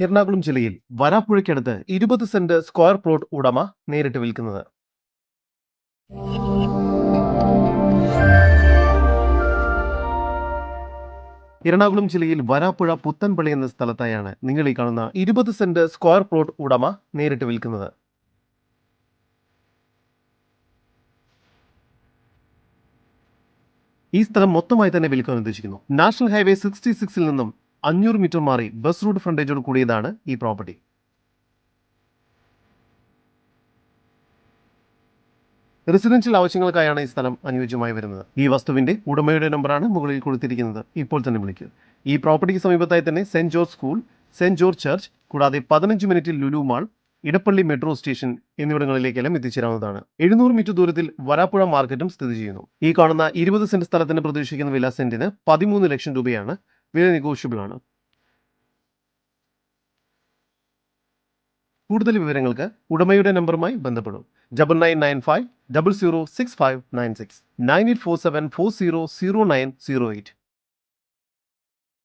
എറണാകുളം ജില്ലയിൽ വരാപ്പുഴയ്ക്കടുത്ത് ഇരുപത് saint square plot ഉടമ നേരിട്ട് വിൽക്കുന്നത്. എറണാകുളം ജില്ലയിൽ വരാപ്പുഴ പുത്തൻപള്ളി എന്ന സ്ഥലത്തായാണ് നിങ്ങൾ ഈ കാണുന്ന ഇരുപത് സെന്റ് സ്ക്വയർ പ്ലോട്ട് ഉടമ നേരിട്ട് വിൽക്കുന്നത്. ഈ സ്ഥലം മൊത്തമായി തന്നെ വിൽക്കാൻ ഉദ്ദേശിക്കുന്നു. നാഷണൽ ഹൈവേ സിക്സ്റ്റി സിക്സിൽ നിന്നും അഞ്ഞൂറ് മീറ്റർ മാറി ബസ് റൂട്ട് ഫ്രണ്ടേജോട് കൂടിയതാണ് ഈ പ്രോപ്പർട്ടി. റെസിഡൻഷ്യൽ ആവശ്യങ്ങൾക്കായാണ് ഈ സ്ഥലം അനുയോജ്യമായി വരുന്നത്. ഈ വസ്തുവിന്റെ ഉടമയുടെ നമ്പറാണ് മുകളിൽ കൊടുത്തിരിക്കുന്നത്. ഇപ്പോൾ തന്നെ വിളിക്കുക ഈ പ്രോപ്പർട്ടിക്ക് സമീപത്തായി തന്നെ Saint George school Saint George church കൂടാതെ പതിനഞ്ച് മിനിറ്റിൽ Lulu mall Edappally metro station എന്നിവിടങ്ങളിലേക്കെല്ലാം എത്തിച്ചേരാവുന്നതാണ്. എഴുന്നൂറ് മീറ്റർ ദൂരത്തിൽ വരാപ്പുഴ മാർക്കറ്റും സ്ഥിതി ചെയ്യുന്നു. ഈ കാണുന്ന ഇരുപത് സെന്റ് സ്ഥലത്തിന് പ്രതീക്ഷിക്കുന്ന വില സെന്റിന് പതിമൂന്ന് ലക്ഷം രൂപയാണ് വില നെഗോഷ്യബിൾ ആണ്. കൂടുതൽ വിവരങ്ങൾക്ക് ഉടമയുടെ നമ്പറുമായി ബന്ധപ്പെടും. Double nine nine five double zero six five nine six nine eight four seven four zero zero nine zero eight